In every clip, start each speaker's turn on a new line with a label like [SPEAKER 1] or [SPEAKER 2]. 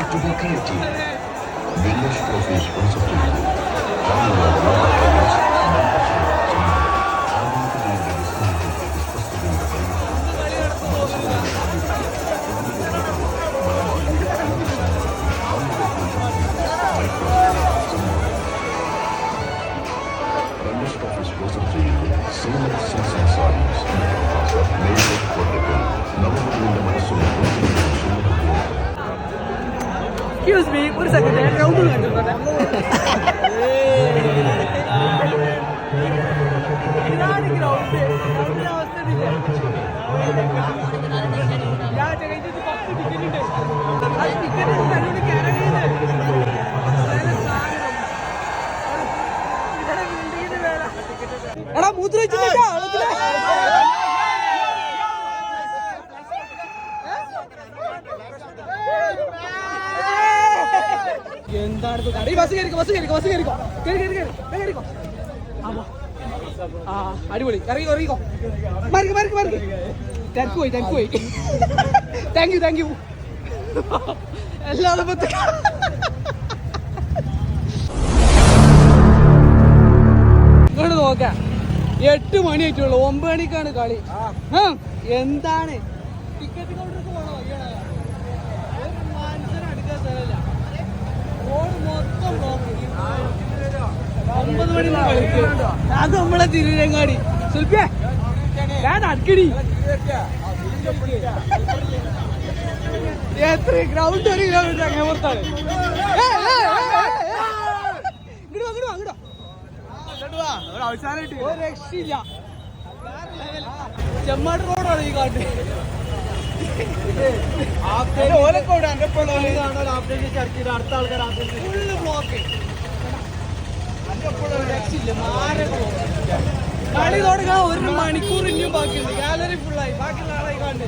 [SPEAKER 1] to be creative. Village
[SPEAKER 2] trophies once upon. എടാ മൂത്ര വെച്ചിട്ടാ എന്താണ് ബസ് കയറിക്കോ ബസ് കയറിക്കോ ബസ് കയറിക്കോ കയറി കയറി കയറി കയറിക്കോ. ആ അടിപൊളി. ഇറങ്ങി ഇറങ്ങിക്കോ. മറിക്ക് മറിക്ക് മറിക്ക് തിരക്ക് പോയി തിരക്ക് പോയി. താങ്ക് യു താങ്ക് യു എല്ലാതും ഇങ്ങോട്ട് നോക്കാം. എട്ട് മണി ആയിട്ടുള്ളൂ ഒമ്പത് മണിക്കാണ് കളി. എന്താണ്? ടിക്കറ്റ് കൗണ്ടർക്ക് പോണോ അയ്യടാ ഒരു മനുഷ്യനെ അടുക്കാൻ സ്ഥലമില്ല റോഡ് മൊത്തം ബ്ലോക്ക് ഒമ്പത് മണി അത് നമ്മളെ തിരുരങ്ങാടി. സുൽപ്പിയ ഞാൻ അടക്കടി. എത്ര ഗ്രൗണ്ട് ഒരു കിലോമീറ്റർ അങ്ങനെ പുറത്താണ് ഇങ്ങോട്ട് വാ, ഇങ്ങോട്ട് വാ. ഒരു രക്ഷയില്ല. ചെമ്മാട് റോഡാണ് ഈ കാട്ട്. ഫുള്ള് അടുത്ത ആൾക്കാർ ഫുള്ള് ബ്ലോക്ക് കളി തുടങ്ങാൻ ഒരു മണിക്കൂർ ഇനിയും ബാക്കിയുണ്ട് ഗാലറി ഫുള്ളായി ബാക്കിയുള്ള ആളായി കണ്ട്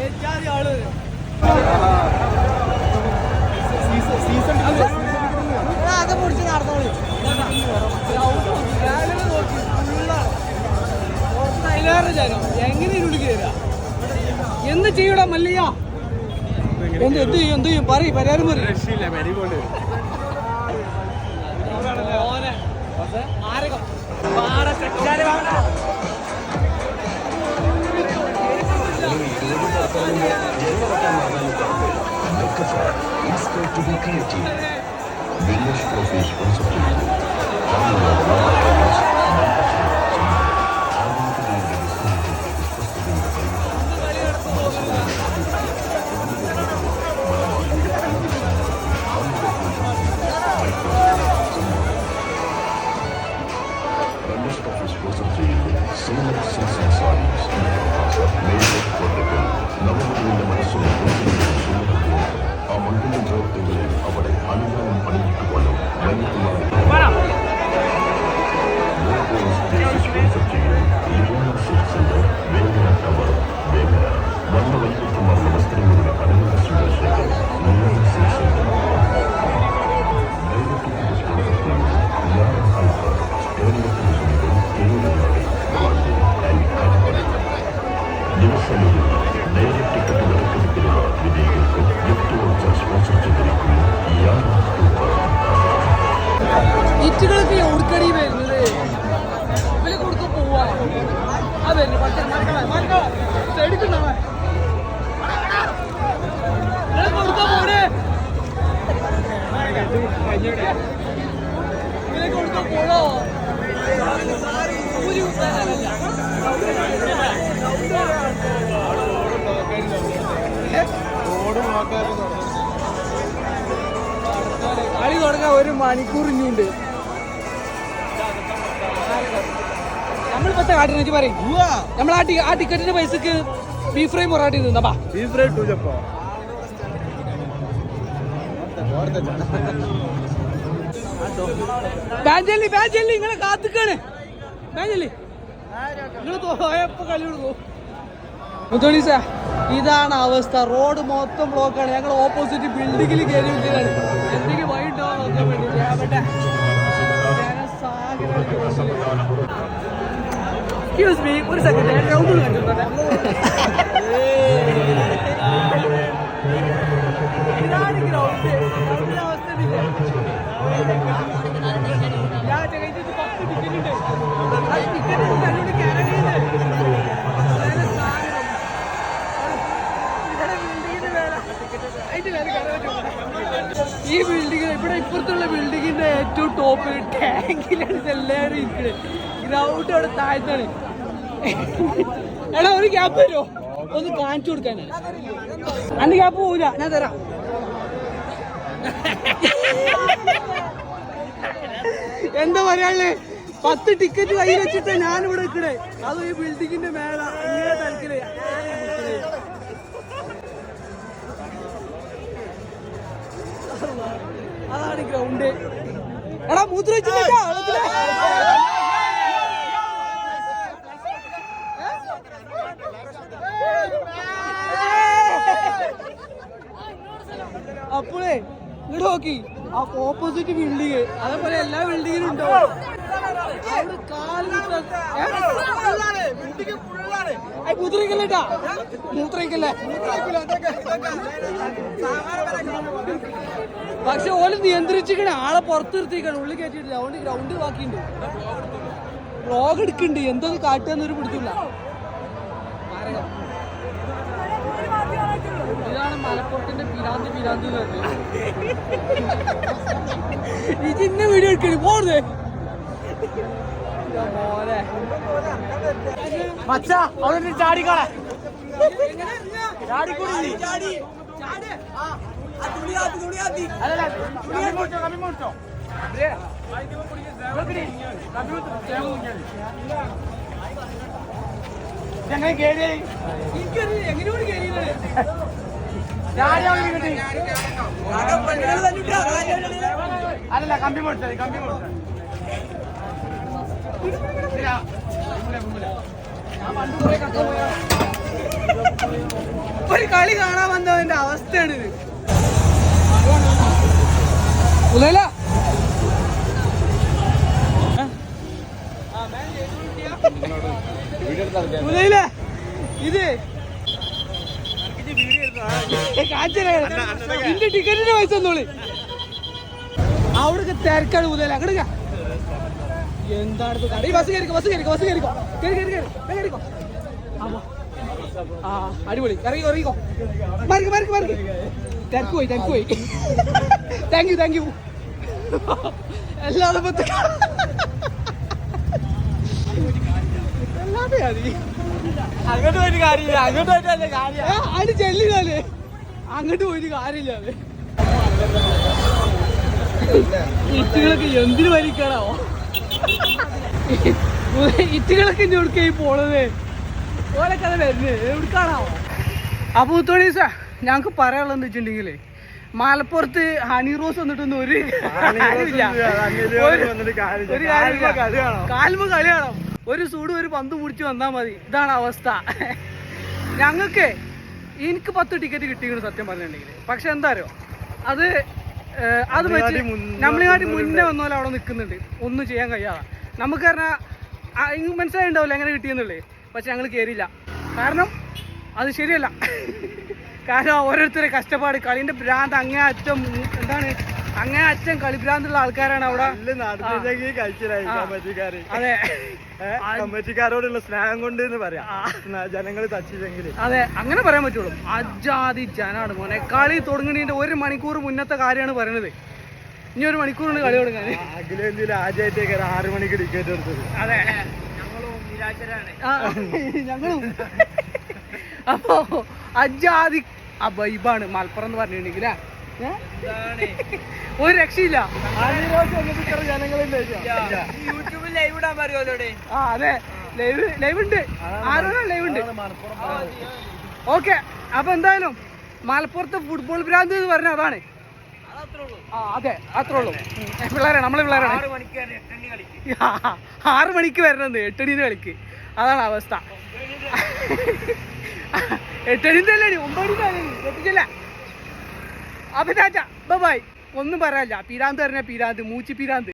[SPEAKER 2] ഏറ്റാതി ആൾ അത് പൊടിച്ച് നടന്നോളി ഗാലറി നോക്കി ഫുള്ളാണ് അതിലേറെ ജനം എങ്ങനെ ഇരുളിക്ക് തരാ എന്ത് ചെയ്യൂടാ മല്ലിയ എന്ത് എന്ത് ചെയ്യും എന്ത് ചെയ്യും പറയും പരിഹാരം പറയും ആരകം പാട സെറ്റാരെ വേണ്ട
[SPEAKER 1] inspired to be creative. Village Trophy sponsor ചെയ്യുന്നു അതിനുള്ള പലർസ് ആധുനികതയുടെ മേജർ കോട്ടക്കൽ നവമകളുടെ മനസ്സും ആ മണ്ണിന്റെ മുഹൂർത്തങ്ങളിൽ അവിടെ അനുഭവം പണിയിട്ടുകൊള്ളും സ്പോൺസർ ചെയ്യുന്നു ലിവോണ സിൽക്സിന്റെ വേഗന ടവർ വേഗന വന്ന വൈവിധ്യമാർന്ന വസ്ത്രങ്ങളുടെ അനന്ത സുന്ദരശേഖരം ദിവസങ്ങളിൽ നേരിട്ട് ടിക്കറ്റ് വിലക്കെടുപ്പിലുള്ള വിജയികൾക്ക് ഗിഫ്റ്റ്
[SPEAKER 2] പോവാ. ആ വരുന്നു. മറക്കളെ എടുക്കുന്നവൻ കൊടുക്ക പോണേ ഇവരെ കൊടുക്ക ഒരു കളി തുടങ്ങാൻ ഒരു മണിക്കൂർ ഇനിയുണ്ട്. നമ്മൾ പത്ത കാട്ടിനെ വെച്ച് പറയും. നമ്മൾ ആ ആ ടിക്കറ്റിന്റെ പൈസക്ക് ബീഫ് ഫ്രൈ പൊറാട്ടി തിന്നപ്പാ ബാഞ്ചല്ലി ബാഞ്ചല്ലി ഇങ്ങനെ കാത്തുക്കാണ്. ബാഞ്ചല്ലി നിങ്ങൾ തോയപ്പോ കളി കൊടുക്കൂ സാർ ഇതാണ് അവസ്ഥ. റോഡ് മൊത്തം ബ്ലോക്കാണ് ഞങ്ങൾ ഓപ്പോസിറ്റ് ബിൽഡിങ്ങിൽ കയറി വിട്ടാണ് എന്തെങ്കിലും ഉണ്ടോ നോക്കാൻ വേണ്ടി. മീ ഒരു സെക്കൻഡ് ഈ ബിൽഡിംഗ് ഇവിടെ ഇപ്പുറത്തുള്ള ബിൽഡിങ്ങിന്റെ ഏറ്റവും ടോപ്പ് ടാങ്കിലാണ് എല്ലാരും ഇരിക്കുന്നത് ഗ്രൗണ്ട് അവിടെ താഴ്ത്താണ് എടാ ഒരു ഗ്യാപ്പ് തരുമോ ഒന്ന് കാണിച്ചു കൊടുക്കാനാണ്. അന്ന് ഗ്യാപ്പ് പോവില്ല ഞാൻ തരാം. എന്താ പറയാനുള്ളത് പത്ത് ടിക്കറ്റ് കയ്യിൽ വെച്ചിട്ട് ഞാൻ ഇവിടെ നിൽക്കണേ അതും ഈ ബിൽഡിങ്ങിന്റെ മേള. ഇങ്ങനെ തലക്കൽ. അതാണ് ഗ്രൗണ്ട് എടാ മൂത്ര വെച്ചിട്ടാ അപ്പോഴേ ഇങ്ങോട്ട് നോക്കി. ആ ഓപ്പോസിറ്റ് ബിൽഡിങ് അതേപോലെ എല്ലാ ബിൽഡിങ്ങിലും ഉണ്ടോ? അവിടെ ഏയ് മൂത്രയിക്കല്ലേട്ടാ പക്ഷെ ഓൽ നിയന്ത്രിച്ചിരിക്കണേ ആളെ പുറത്ത് നിർത്തിക്കണം ഉള്ളിൽ കയറ്റിയിട്ടില്ല. അതുകൊണ്ട് ഗ്രൗണ്ട് ബാക്കിയുണ്ട്. വ്ളോഗ് എടുക്കുന്നുണ്ട്. എന്തോ കാട്ടുകയെന്നൊരു പിടുത്തില്ല ഇതാണ് മലപ്പുറത്തിന്റെ പിരാന്ത് പിരാന്ത് ചിന്ന വീഡിയോ എടുക്കണി. പോണേ മോനെ.
[SPEAKER 3] മച്ച അവിടെ ചാടിക്കോളെ ചാടിക്കൂടി അല്ലല്ല കമ്പി മുറിച്ചത് കമ്പി മുറിച്ചത്
[SPEAKER 2] ഒരു കളി കാണാൻ വന്നവന്റെ അവസ്ഥയാണ് ഇത്. ഇന്റെ ടിക്കറ്റിന്റെ പൈസ ഒന്നുള്ളി അവിടെ തിരക്കാണ് ഉദയല. അങ്ങോട്ട് എന്താണ് ഇത് കട? ഈ ബസ് കയറിക്കോ ബസ് കയറിക്കോ ബസ് കയറിക്കോ. കയറി കയറി കയറി വേഗം കയറിക്കോ. ആ, ആ അടിപൊളി. ഇറങ്ങി ഇറങ്ങിക്കോ. മറിക്ക് മറിക്ക് മറിക്ക്. തിരക്ക് പോയി തിരക്ക് പോയി. താങ്ക് യു താങ്ക് യു അല്ലാതെ മതി
[SPEAKER 3] അങ്ങോട്ട് പോയിട്ട് കാര്യമില്ല അങ്ങോട്ട് പോയിട്ട് കാര്യം
[SPEAKER 2] ചെല്ലിനാല് അങ്ങോട്ട് പോയിട്ട് കാര്യമില്ലാതെ ഇറ്റുകളൊക്കെ എന്തിനു വലിക്കണോ? ഇറ്റുകളൊക്കെ ഇനി എവിടേക്കായി പോണത്? ഓരൊക്കെ അത് വരുന്നത്. എവിടേക്കാണോ അപ്പൊ ഉത്തോണീസ ഞങ്ങക്ക് പറയാനുള്ളത് വെച്ചിട്ടുണ്ടെങ്കിൽ മലപ്പുറത്ത് ഹണി റോസ് വന്നിട്ടൊന്നും ഒരു. ഒരു-. കാൽമ കളിയാണോ ഒരു സൂട് ഒരു പന്ത് പിടിച്ച് വന്നാൽ മതി. ഇതാണ് അവസ്ഥ. ഞങ്ങൾക്ക് എനിക്ക് പത്ത് ടിക്കറ്റ് കിട്ടിയിരുന്നു സത്യം പറഞ്ഞിട്ടുണ്ടെങ്കിൽ പക്ഷെ എന്താ അറിയോ? അത് അത് വെച്ച് നമ്മളെക്കാട്ടി മുന്നേ വന്നോലെ അവിടെ നിൽക്കുന്നുണ്ട് ഒന്നും ചെയ്യാൻ കഴിയാതെ. നമുക്ക് പറഞ്ഞാൽ മനസ്സിലായിണ്ടാവില്ല എങ്ങനെ കിട്ടിയെന്നുള്ളേ. പക്ഷെ ഞങ്ങൾ കയറിയില്ല കാരണം അത് ശരിയല്ല. കാരണം ഓരോരുത്തരെ കഷ്ടപ്പാട് കളിന്റെ ഭ്രാന്ത് അങ്ങേ അറ്റം എന്താണ് അങ്ങേ അച്ഛൻ കളിഭ്രാന്തുള്ള ആൾക്കാരാണ് അവിടെ. അതെ.
[SPEAKER 3] കമ്മറ്റിക്കാരോടുള്ള സ്നേഹം കൊണ്ട് എന്ന് പറയാം. ജനങ്ങൾ തച്ചില്ലെങ്കിൽ.
[SPEAKER 2] അതെ അങ്ങനെ പറയാൻ പറ്റുള്ളൂ. അജാതി ജനാണ് മോനെ. കളി തുടങ്ങുന്നതിന്റെ ഒരു മണിക്കൂർ മുന്നത്തെ കാര്യമാണ് പറയണത്. ഇനി ഒരു മണിക്കൂറുണ്ട് കളി തുടങ്ങാൻ.
[SPEAKER 3] അഖിലേന്ത്യയിൽ ആദ്യമായിട്ടേക്ക് ആറ് മണിക്ക് ടിക്കറ്റ് എടുത്തത്?
[SPEAKER 2] അതെ. ആ, ഞങ്ങളും. അപ്പോ അജാതി ആ വൈബാണ് മലപ്പുറം എന്ന് പറഞ്ഞിട്ടുണ്ടെങ്കിൽ ഒരു രക്ഷയില്ല.
[SPEAKER 3] യൂട്യൂബിൽ ലൈവ് ഇടാൻ
[SPEAKER 2] ആ അതെ. ലൈവ് ലൈവ് ഉണ്ട്. ആരോടാ ലൈവ് ഉണ്ട്? ഓക്കെ അപ്പൊ എന്തായാലും മലപ്പുറത്തെ ഫുട്ബോൾ ഭ്രാന്ത് എന്ന് പറഞ്ഞ അതാണ്. അതെ അത്രേ ഉള്ളൂ പിള്ളേരാണ് നമ്മളെ പിള്ളേരാണ്. ആറ് മണിക്ക് വരണത് എട്ടണീന് കളിക്ക്. അതാണ് അവസ്ഥ. എട്ടണീന്റെ അല്ലേ ഒമ്പത് അല്ലേ എത്തിച്ചില്ല ചാച്ച ബൈ. ഒന്നും പറയാനില്ല. പീരാന്ത് പറഞ്ഞ പീരാന്ത്. മൂച്ചി പീരാന്ത്.